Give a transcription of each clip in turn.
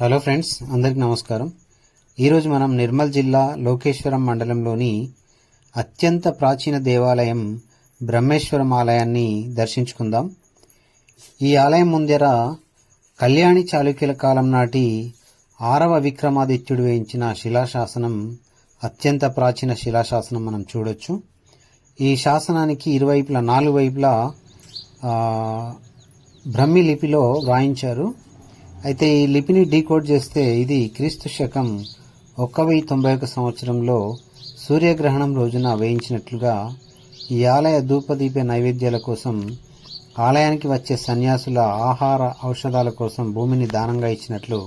Hello friends అందరికీ నమస్కారం. ఈరోజు మనం నిర్మల్ జిల్లా లోకేశ్వరం మండలంలోని అత్యంత ప్రాచీన దేవాలయం బ్రహ్మేశ్వరం ఆలయాన్ని దర్శించుకుందాం. ఈ ఆలయం ముందర కళ్యాణి చాళుక్యుల కాలం నాటి ఆరవ విక్రమాదిత్యుడు వేయించిన శిలాశాసనం అత్యంత ప్రాచీన శిలాశాసనం మనం చూడొచ్చు. ఈ శాసనానికి ఇరువైపులా నాలుగు వైపులా బ్రహ్మి లిపిలో వాయించారు అయితే ఈ లిపిని డీకోడ్ చేస్తే ఇది క్రీస్తు శకం ఒక్క వెయ్యి తొంభై ఒక సంవత్సరంలో సూర్యగ్రహణం రోజున వేయించినట్లుగా ఈ ఆలయ ధూపదీప నైవేద్యాల కోసం ఆలయానికి వచ్చే సన్యాసుల ఆహార ఔషధాల కోసం భూమిని దానంగా ఇచ్చినట్లు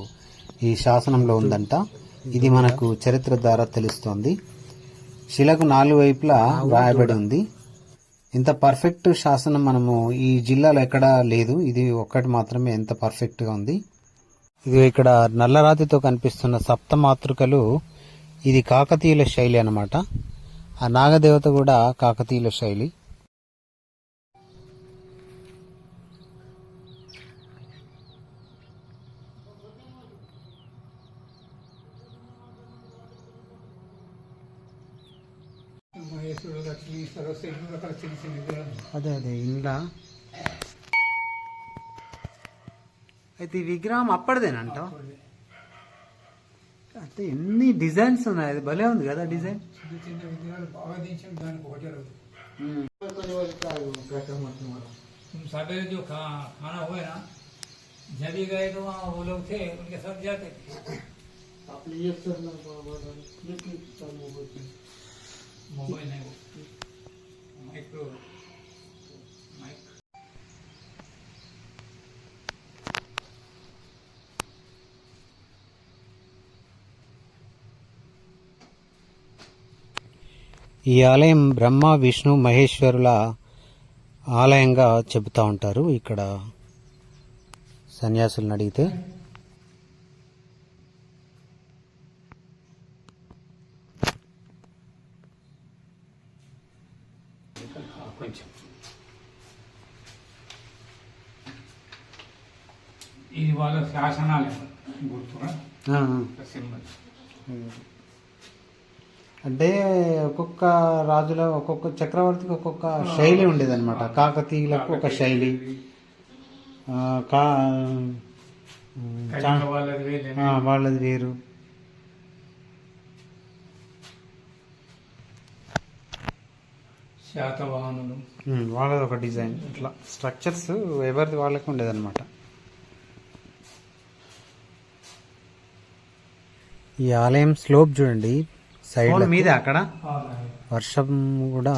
ఈ శాసనంలో ఉందంట. ఇది మనకు చరిత్ర ద్వారా తెలుస్తోంది. శిలకు నాలుగు వైపులా వ్రాయబడి ఉంది. ఇంత పర్ఫెక్ట్ శాసనం మనము ఈ జిల్లాలో ఎక్కడా లేదు. ఇది ఒక్కటి మాత్రమే ఎంత పర్ఫెక్ట్గా ఉంది. ఇది ఇక్కడ నల్లరాతితో కనిపిస్తున్న సప్త మాతృకలు ఇది కాకతీయుల శైలి అన్నమాట. ఆ నాగదేవత కూడా కాకతీయుల శైలి. మహేశ్వరుడు లక్ష్మీ సరస్వతి అయితే ఈ విగ్రహం అప్పటిదేనంట అయితే ఎన్ని డిజైన్స్ ఉన్నాయి అది భలే ఉంది కదా డిజైన్ చిన్న చిన్న విగ్రహాలు బాగా దించాం దానికి ఒకటే రోజు तुम सवेरे जो खा, खाना हुए ना जब भी गए तो वहाँ वो लोग थे उनके साथ जाते थे मोबाइल नहीं वो माइक्रो ఈ ఆలయం బ్రహ్మ విష్ణు మహేశ్వరుల ఆలయంగా చెబుతా ఉంటారు. ఇక్కడ సన్యాసులను అడిగితే ఇది వాళ్ళ శాసనాలు గుర్తుగా సింబల్. అంటే ఒక్కొక్క రాజుల ఒక్కొక్క చక్రవర్తికి ఒక్కొక్క శైలి ఉండేదన్నమాట. కాకతీయులకు ఒక శైలి. కా వాళ్ళది వేరే శాతవాహనులు. వాళ్ళది ఒక డిజైన్. ఇట్లా స్ట్రక్చర్స్ ఎవరిది వాళ్ళకి ఉండేదన్నమాట. ఈ ఆలయం స్లోప్ చూడండి. సైడ్ మీద అక్కడ? వర్షం కూడా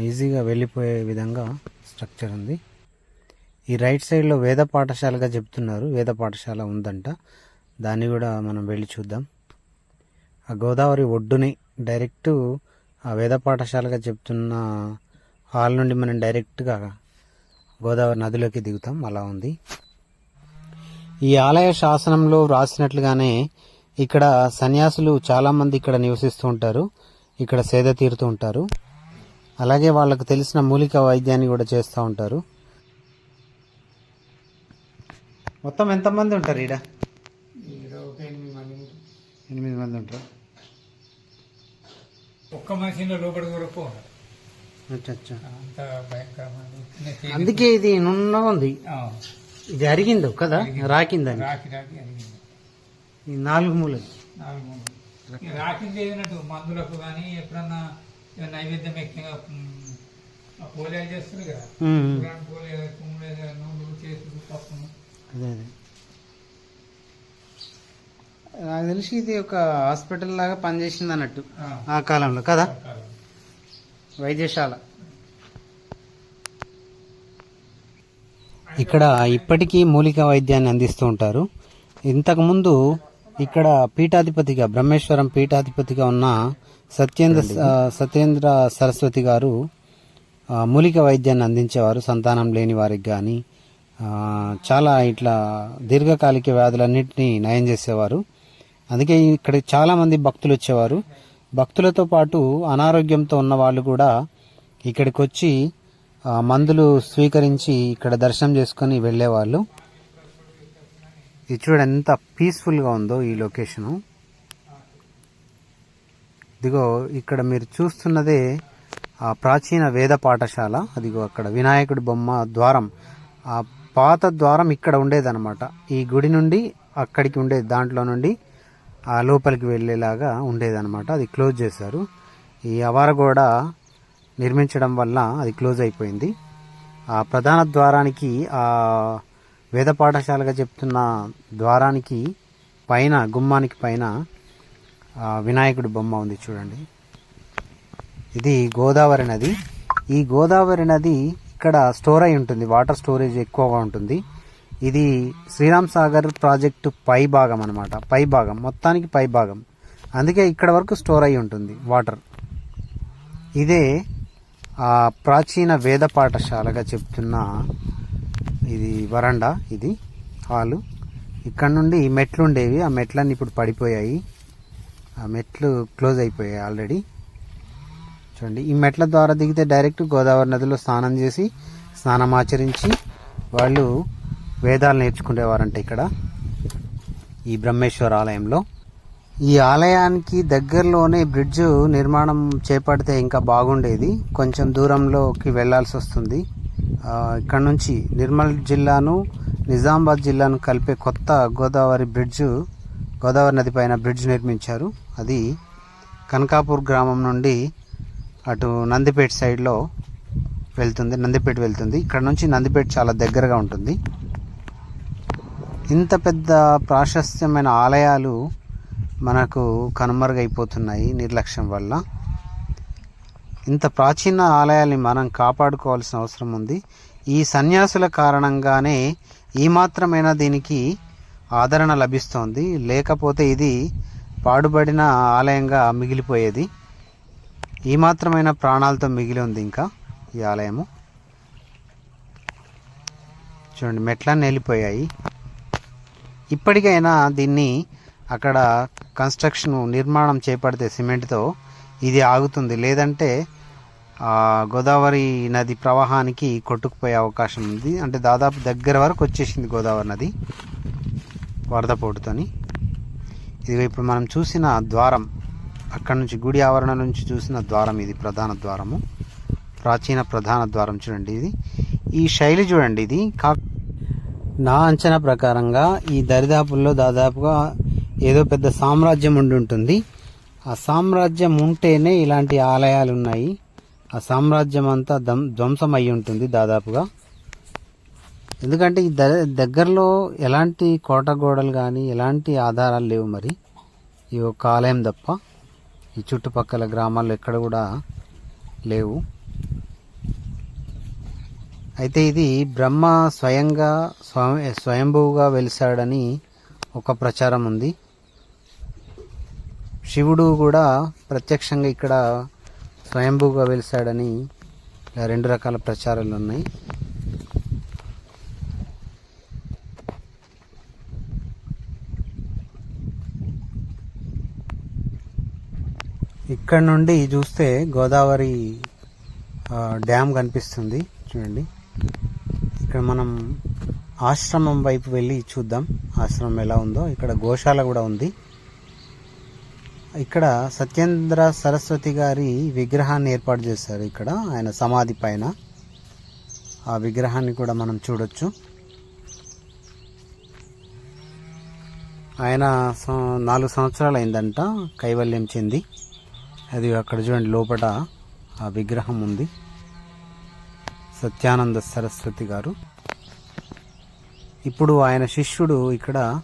ఈజీగా వెళ్ళిపోయే విధంగా స్ట్రక్చర్ ఉంది. ఈ రైట్ సైడ్లో వేద పాఠశాలగా చెప్తున్నారు. వేద పాఠశాల ఉందంట. దాన్ని కూడా మనం వెళ్ళి చూద్దాం. ఆ గోదావరి ఒడ్డుని డైరెక్ట్ ఆ వేద పాఠశాలగా చెప్తున్న హాల్ నుండి మనం డైరెక్ట్గా గోదావరి నదిలోకి దిగుతాం. అలా ఉంది. ఈ ఆలయ శాసనంలో వ్రాసినట్లుగానే ఇక్కడ సన్యాసులు చాలా మంది ఇక్కడ నివసిస్తూ ఉంటారు. ఇక్కడ సేద తీరుతూ ఉంటారు. అలాగే వాళ్ళకు తెలిసిన మూలిక వైద్యాన్ని కూడా చేస్తూ ఉంటారు. మొత్తం ఎంతమంది ఉంటారు ఈడ? ఎనిమిది మంది ఉంటారు. ఎనిమిది మంది ఉంటారు? ఒక్క మనిషిలో లోపలికి భయంకరమైన అందుకే ఇది నున్నగా ఉంది. ఇది అరిగిందో కదా? రాకిందని. రాకి రాకి అడిగింది ఈ నాలుగు మూలలు. నాలుగు మందులకు కానీ ఎప్పుడన్నా నైవేద్యం ఎక్కువగా పోలేలు చేస్తారు కదా. నూనెలు చేతులు పప్పును. అదే అదే. నాకు తెలిసి ఇది ఒక హాస్పిటల్ లాగా పనిచేసింది అన్నట్టు ఆ, కాలంలో కదా. వైద్యశాల. ఇక్కడ ఇప్పటికీ మూలిక వైద్యాన్ని అందిస్తూ ఉంటారు. ఇంతకుముందు ఇక్కడ పీఠాధిపతిగా బ్రహ్మేశ్వరం పీఠాధిపతిగా ఉన్న సత్యేంద్ర సత్యేంద్ర సరస్వతి గారు మూలిక వైద్యాన్ని అందించేవారు సంతానం లేని వారికి కానీ చాలా ఇట్లా దీర్ఘకాలిక వ్యాధులన్నింటినీ నయం చేసేవారు. అందుకే ఇక్కడ చాలా మంది భక్తులు వచ్చేవారు. భక్తులతో పాటు అనారోగ్యంతో ఉన్న వాళ్ళు కూడా ఇక్కడికి వచ్చి మందులు స్వీకరించి ఇక్కడ దర్శనం చేసుకొని వెళ్ళేవాళ్ళు. ఇది చూడండి ఎంత పీస్ఫుల్గా ఉందో ఈ లొకేషను ఇదిగో ఇక్కడ మీరు చూస్తున్నదే ఆ ప్రాచీన వేద పాఠశాల. అదిగో అక్కడ వినాయకుడి బొమ్మ ద్వారం. ఆ పాత ద్వారం ఇక్కడ ఉండేదన్నమాట. ఈ గుడి నుండి అక్కడికి ఉండేది దాంట్లో నుండి ఆ లోపలికి వెళ్ళేలాగా ఉండేదన్నమాట. అది క్లోజ్ చేశారు. ఈ అవారగోడ నిర్మించడం వల్ల అది క్లోజ్ అయిపోయింది. ఆ ప్రధాన ద్వారానికి ఆ వేద పాఠశాలగా చెప్తున్న ద్వారానికి పైన గుమ్మానికి పైన వినాయకుడి బొమ్మ ఉంది చూడండి. ఇది గోదావరి నది. ఈ గోదావరి నది ఇక్కడ స్టోర్ అయి ఉంటుంది. వాటర్ స్టోరేజ్ ఎక్కువగా ఉంటుంది. ఇది శ్రీరామ్ సాగర్ ప్రాజెక్టు పై భాగం అనమాట పై భాగం. మొత్తానికి పై భాగం. అందుకే ఇక్కడ వరకు స్టోర్ అయి ఉంటుంది వాటర్. ఇదే ప్రాచీన వేద పాఠశాలగా చెప్తున్న ఇది వరండా ఇది హాలు. ఇక్కడ నుండి మెట్లు ఉండేవి ఆ మెట్లన్నీ ఇప్పుడు పడిపోయాయి. ఆ మెట్లు క్లోజ్ అయిపోయాయి ఆల్రెడీ. చూడండి ఈ మెట్ల ద్వారా దిగితే డైరెక్ట్ గోదావరి నదిలో స్నానం చేసి స్నానం ఆచరించి వాళ్ళు వేదాలు నేర్చుకునేవారంట ఇక్కడ ఈ బ్రహ్మేశ్వర ఆలయంలో. ఈ ఆలయానికి దగ్గరలోనే బ్రిడ్జ్ నిర్మాణం చేపడితే ఇంకా బాగుండేది. కొంచెం దూరంలోకి వెళ్ళాల్సి వస్తుంది. ఇక్కడ నుంచి నిర్మల్ జిల్లాను నిజామాబాద్ జిల్లాను కలిపే కొత్త గోదావరి బ్రిడ్జ్ గోదావరి నది పైన బ్రిడ్జ్ నిర్మించారు. అది కనకాపూర్ గ్రామం నుండి అటు నందిపేట సైడ్లో వెళ్తుంది నందిపేట వెళ్తుంది. ఇక్కడ నుంచి నందిపేట చాలా దగ్గరగా ఉంటుంది. ఇంత పెద్ద ప్రాశస్త్యమైన ఆలయాలు మనకు కనుమరుగైపోతున్నాయి నిర్లక్ష్యం వల్ల. ఇంత ప్రాచీన ఆలయాల్ని మనం కాపాడుకోవాల్సిన అవసరం ఉంది. ఈ సన్యాసుల కారణంగానే ఈ మాత్రమైనా దీనికి ఆదరణ లభిస్తోంది. లేకపోతే ఇది పాడుబడిన ఆలయంగా మిగిలిపోయేది. ఈ మాత్రమైన ప్రాణాలతో మిగిలి ఉంది ఇంకా ఈ ఆలయము. చూడండి మెట్లన్నీ వెళ్ళిపోయాయి. ఇప్పటికైనా దీన్ని అక్కడ కన్స్ట్రక్షన్ నిర్మాణం చేపడితే సిమెంట్తో ఇది ఆగుతుంది. లేదంటే గోదావరి నది ప్రవాహానికి కొట్టుకుపోయే అవకాశం ఉంది. అంటే దాదాపు దగ్గర వరకు వచ్చేసింది గోదావరి నది వరద పోటుతోని ఇది ఇప్పుడు మనం చూసిన ద్వారం అక్కడ నుంచి గుడి ఆవరణ నుంచి చూసిన ద్వారం ఇది ప్రధాన ద్వారము. ప్రాచీన ప్రధాన ద్వారం చూడండి ఇది. ఈ శైలి చూడండి ఇది. కా నా అంచనా ప్రకారంగా ఈ దరిదాపుల్లో దాదాపుగా ఏదో పెద్ద సామ్రాజ్యం ఉండి ఉంటుంది. ఆ సామ్రాజ్యం ఉంటేనే ఇలాంటి ఆలయాలు ఉన్నాయి ఆ సామ్రాజ్యం అంతా ధ్వం ధ్వంసం అయి ఉంటుంది దాదాపుగా. ఎందుకంటే ఈ ద- దగ్గరలో ఎలాంటి కోట గోడలు కానీ ఎలాంటి ఆధారాలు లేవు మరి. ఈ ఒక్క ఆలయం తప్ప ఈ చుట్టుపక్కల గ్రామాల్లో ఎక్కడ కూడా లేవు. అయితే ఇది బ్రహ్మ స్వయంగా స్వయం స్వయంభువుగా వెలిసాడని ఒక ప్రచారం ఉంది. శివుడు కూడా ప్రత్యక్షంగా ఇక్కడ స్వయంభూగా వెలిసాడని ఇలా రెండు రకాల ప్రచారాలు ఉన్నాయి. ఇక్కడ నుండి చూస్తే గోదావరి డ్యామ్ కనిపిస్తుంది. చూడండి. ఇక్కడ మనం ఆశ్రమం వైపు వెళ్ళి చూద్దాం. ఆశ్రమం ఎలా ఉందో. ఇక్కడ గోశాల కూడా ఉంది. ఇక్కడ సత్యేంద్ర సరస్వతి గారి విగ్రహాన్ని ఏర్పాటు చేశారు ఇక్కడ. ఆయన సమాధి పైన. ఆ విగ్రహాన్ని కూడా మనం చూడొచ్చు. ఆయన నాలుగు సంవత్సరాలు అయిందంట కైవల్యం చెంది. అది అక్కడ చూడండి లోపల ఆ విగ్రహం ఉంది. సత్యానంద సరస్వతి గారు. ఇప్పుడు ఆయన శిష్యుడు ఇక్కడ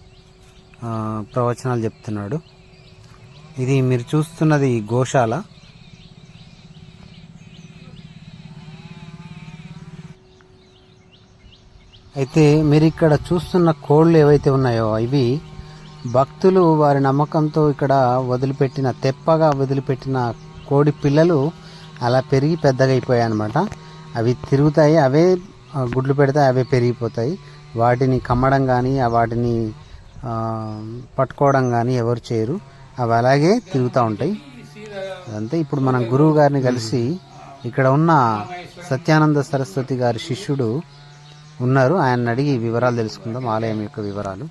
ప్రవచనాలు చెప్తున్నాడు. ఇది మీరు చూస్తున్నది గోశాల. అయితే మీరు ఇక్కడ చూస్తున్న కోళ్ళు ఏవైతే ఉన్నాయో ఇవి భక్తులు వారి నమ్మకంతో ఇక్కడ వదిలిపెట్టిన తెప్పగా వదిలిపెట్టిన కోడి పిల్లలు అలా పెరిగి పెద్దగా అయిపోయాయి అనమాట అవి తిరుగుతాయి అవే గుడ్లు పెడతాయి అవే పెరిగిపోతాయి. వాటిని కమ్మడం కానీ వాటిని పట్టుకోవడం కానీ ఎవరు చేయరు. అవి అలాగే తిరుగుతూ ఉంటాయి. అదంతా ఇప్పుడు మనం గురువు గారిని కలిసి ఇక్కడ ఉన్న సత్యానంద సరస్వతి గారి శిష్యుడు ఉన్నారు. ఆయన అడిగి వివరాలు తెలుసుకుందాం ఆలయం యొక్క వివరాలు.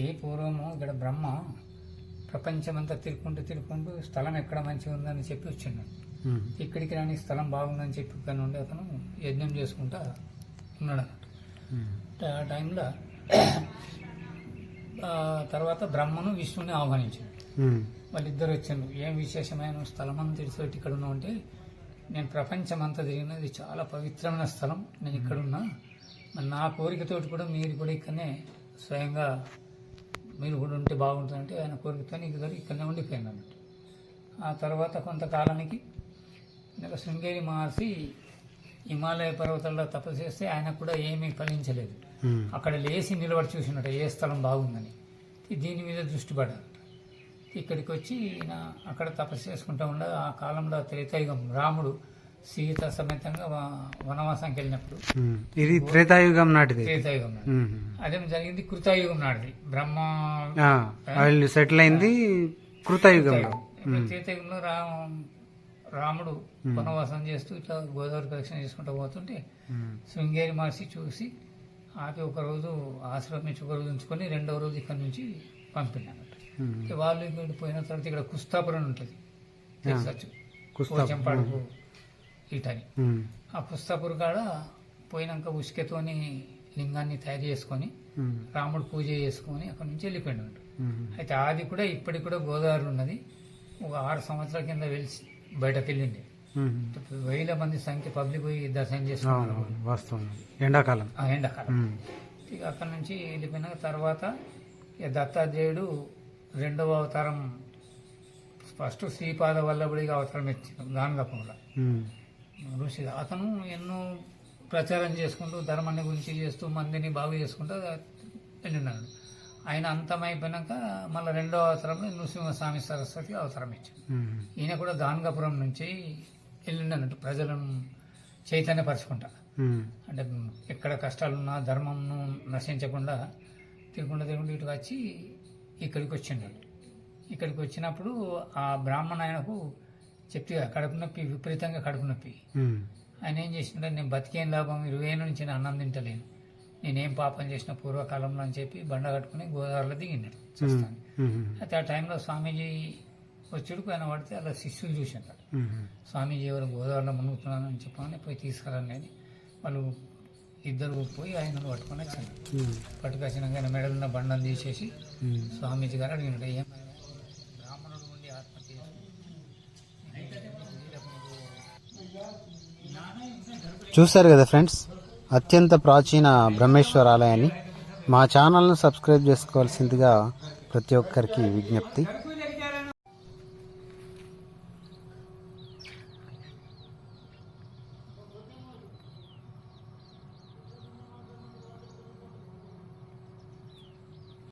ఏ పూర్వము ఇక్కడ బ్రహ్మ ప్రపంచమంతా తిరుక్కుంటూ తిరుక్కుంటూ స్థలం ఎక్కడ మంచిగా ఉందని చెప్పి వచ్చిండు. ఇక్కడికి రాని స్థలం బాగుందని చెప్పి ఇక్కడ నుండి అతను యజ్ఞం చేసుకుంటా ఉన్నాడు ఉమ్, ఆ టైంలో తర్వాత బ్రహ్మను విష్ణుని ఆహ్వానించాడు. ఉమ్, వాళ్ళిద్దరు వచ్చారు. ఏం విశేషమైన స్థలం అని తెలిసిపెట్టి ఇక్కడ ఉన్నావు అంటే నేను ప్రపంచం అంతా తిరిగినది చాలా పవిత్రమైన స్థలం. నేను ఇక్కడ ఉన్నా మరి నా కోరికతోటి కూడా మీరు కూడా ఇక్కడనే స్వయంగా మీరు కూడా ఉంటే బాగుంటుందంటే ఆయన కోరికతో నీకు దగ్గర ఇక్కడనే ఉండిపోయింది అన్నట్టు. ఆ తర్వాత కొంతకాలానికి శృంగేరి మహర్షి హిమాలయ పర్వతాల్లో తపస్సు చేస్తే ఆయనకు కూడా ఏమీ ఫలించలేదు. అక్కడ లేచి నిలబడి చూసినట్టు ఏ స్థలం బాగుందని. దీని మీద దృష్టి పడ్డారు ఇక్కడికి వచ్చి ఈయన అక్కడ తపస్సు చేసుకుంటూ ఉండ ఆ కాలంలో త్రేతాయుగం రాముడు సీత సమేతంగా వనవాసానికి వెళ్ళినప్పుడు. ఇది త్రేతాయుగం నాటిది. త్రేతాయుగం అదే జరిగింది కృతాయుగం నాటిది. బ్రహ్మ సెటిల్ అయింది కృతయుగంలో. త్రేతాయుగంలో రా రాముడు వనవాసం చేస్తూ ఇట్లా గోదావరి ప్రదక్షిణ చేసుకుంటూ పోతుంటే శృంగేరి మహర్షి చూసి ఆపి ఒక రోజు ఆశ్రమం నుంచి ఒక రోజు ఉంచుకొని రెండవ రోజు ఇక్కడ నుంచి ఇక వాళ్ళు ఇక్కడ పోయిన తర్వాత ఇక్కడ కుస్తాపురం ఉంటుంది. పోచంపాడుకు ఇటని. ఆ కుస్తాపూర్ కాడ పోయినాక ఉసుకతోని లింగాన్ని తయారు చేసుకొని రాముడు పూజ చేసుకొని అక్కడ నుంచి వెళ్ళిపోయినాడు అయితే అది కూడా ఇప్పటికి కూడా గోదావరి ఉన్నది. ఒక ఆరు సంవత్సరాల కింద వెలిసి బయటకు వెళ్ళింది. వేల మంది సంఖ్య పబ్లిక్ పోయి దర్శనం చేసుకున్నారు. వాస్తవం. ఎండాకాలం. ఎండాకాలం. అక్కడ నుంచి వెళ్ళిపోయిన తర్వాత దత్తాత్రేయుడు రెండవ అవతారం ఫస్ట్ శ్రీపాద వల్లభుడిగా అవతారం ఎత్తిండు గానగపంలో ఋషి అతను ఎన్నో ప్రచారం చేసుకుంటూ ధర్మాన్ని గురించి చేస్తూ మందిని బాగు చేసుకుంటూ వెళ్ళినాడు. ఆయన అంతమైపోయినాక మళ్ళీ రెండో అవతారంలో నృసింహస్వామి సరస్వతి అవతారం ఇచ్చాడు ఉమ్, ఈయన కూడా గానగాపురం నుంచి వెళ్ళిండన్నట్టు ప్రజలను చైతన్యపరచుకుంటా. అంటే ఎక్కడ కష్టాలున్నా ధర్మంను నశించకుండా తిరుగుండా తిరుగుండా ఇటు వచ్చి ఇక్కడికి వచ్చిండు. ఇక్కడికి వచ్చినప్పుడు ఆ బ్రాహ్మణ ఆయనకు చెప్తే కడుపు నొప్పి విపరీతంగా కడుపు నొప్పి. ఆయన ఏం చేసిండే నేను బతికేం లాభం ఇరవై నుంచి నేను అన్నం తింటలేను. నేనేం పాపం చేసిన పూర్వకాలంలో అని చెప్పి బండ కట్టుకుని గోదావరిలో దిగినాడు చూస్తాను అయితే ఆ టైంలో స్వామీజీ వచ్చుడుకు ఆయన పడితే అలా శిష్యులు చూసినాడు స్వామీజీ ఎవరు గోదావరిలో మునుగుతున్నాను అని చెప్పని పోయి తీసుకురండి అని వాళ్ళు ఇద్దరు పోయి ఆయన పట్టుకొని వచ్చాను పట్టుకొచ్చినాక ఆయన మెడలున్న బండలు తీసేసి ఉమ్. స్వామీజీ గారు అడిగినాడు ఏం బ్రాహ్మణుడు ఉండి ఆత్మహత్య చూశారు కదా ఫ్రెండ్స్? అత్యంత ప్రాచీన బ్రహ్మేశ్వర ఆలయాన్ని మా ఛానల్ను సబ్స్క్రైబ్ చేసుకోవాల్సిందిగా ప్రతి ఒక్కరికి విజ్ఞప్తి.